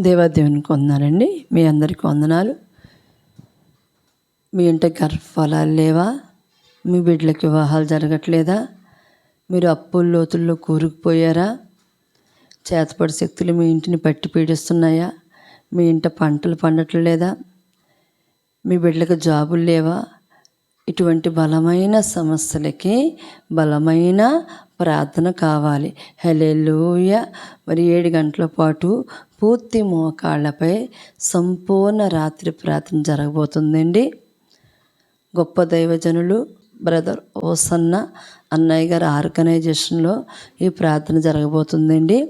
దేవాదేవునికి వందనాలండి మీ అందరికీ వందనాలు. మీ ఇంట గర్భఫలాలు లేవా? మీ బిడ్డలకు వివాహాలు జరగట్లేదా? మీరు అప్పుల లోతుల్లో కూరుకుపోయారా? చేతపడి శక్తులు మీ ఇంటిని పట్టి పీడిస్తున్నాయా? మీ ఇంట పంటలు పండట్లేదా? మీ బిడ్డలకు జాబులు లేవా? ఇటువంటి బలమైన సమస్యలకి బలమైన ప్రార్థన కావాలి. హలెలూయ మరి ఏడు గంటల పాటు పూర్తి మోకాళ్ళపై సంపూర్ణ రాత్రి ప్రార్థన జరగబోతుందండి. గొప్ప దైవజనులు బ్రదర్ ఓసన్న అన్నయ్య గారి ఆర్గనైజేషన్లో ఈ ప్రార్థన జరగబోతుందండి.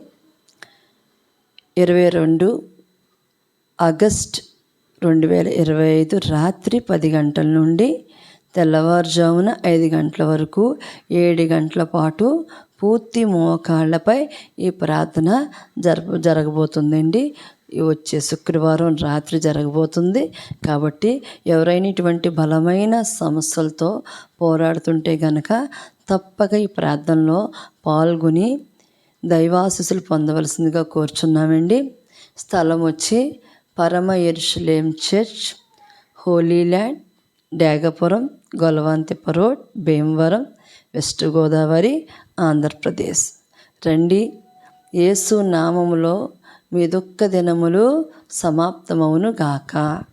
ఇరవై రెండు ఆగస్ట్ రెండు వేల ఇరవై ఐదు రాత్రి పది గంటల నుండి తెల్లవారుజామున ఐదు గంటల వరకు ఏడు గంటల పాటు పూర్తి మోకాళ్ళపై ఈ ప్రార్థన జరప జరగబోతుందండి. వచ్చే శుక్రవారం రాత్రి జరగబోతుంది. కాబట్టి ఎవరైనా ఇటువంటి బలమైన సమస్యలతో పోరాడుతుంటే గనక తప్పక ఈ ప్రార్థనలో పాల్గొని దైవాశిస్సులు పొందవలసిందిగా కోరుచున్నామండి. స్థలం వచ్చి పరమ Jerusalem church holy land డేగపురం గొలవంతిప road Bhimavaram west Godavari Andhra Pradesh. రండి. ఏసు నామములో మీ దుఃఖ దినములు సమాప్తమవును గాక